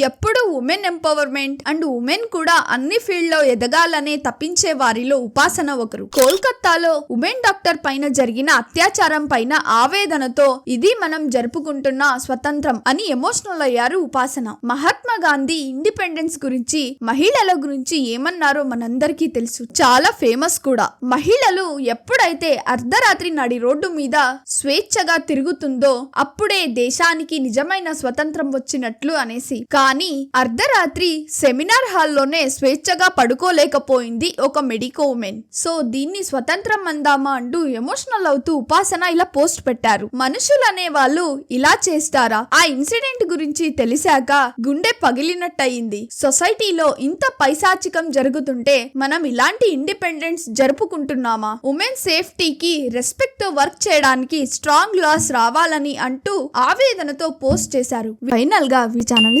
ఎప్పుడు women empowerment and women కూడా అన్ని ఫీల్డ్లో ఎదగాలనే తప్పించే వారిలో ఉపాసన ఒకరు. కోల్కత్తాలో ఉమెన్ డాక్టర్ పైన జరిగిన అత్యాచారం పైన ఆవేదనతో ఇది మనం జరుపుకుంటున్న స్వతంత్రం అని ఎమోషనల్ అయ్యారు ఉపాసన. మహాత్మా గాంధీ ఇండిపెండెన్స్ గురించి మహిళల గురించి ఏమన్నారో మనందరికీ తెలుసు. చాలా ఫేమస్ కూడా. మహిళలు ఎప్పుడైతే అర్ధరాత్రి నడి రోడ్డు మీద స్వేచ్ఛగా తిరుగుతుందో అప్పుడే దేశానికి నిజమైన స్వతంత్రం వచ్చినట్లు అనేసి. కానీ అర్ధరాత్రి సెమినార్ హాల్లోనే స్వేచ్ఛగా పడుకోలేకపోయింది ఒక మెడికో ఉమెన్. సో దీన్ని స్వతంత్రం అందామా అంటూ ఎమోషనల్ అవుతూ ఉపాసన ఇలా పోస్ట్ పెట్టారు. మనుషులు అనే వాళ్ళు ఇలా చేస్తారా? ఆ ఇన్సిడెంట్ గురించి తెలిసాక గుండె పగిలినట్టయింది. సొసైటీలో ఇంత పైశాచికం జరుగుతుంటే మనం ఇలాంటి ఇండిపెండెన్స్ జరుపుకుంటున్నామా? ఉమెన్ సేఫ్టీకి రెస్పెక్ట్తో వర్క్ చేయడానికి స్ట్రాంగ్ లాస్ రావాలని అంటూ ఆవేదనతో పోస్ట్ చేశారు. ఫైనల్గా ఈ ఛానల్ని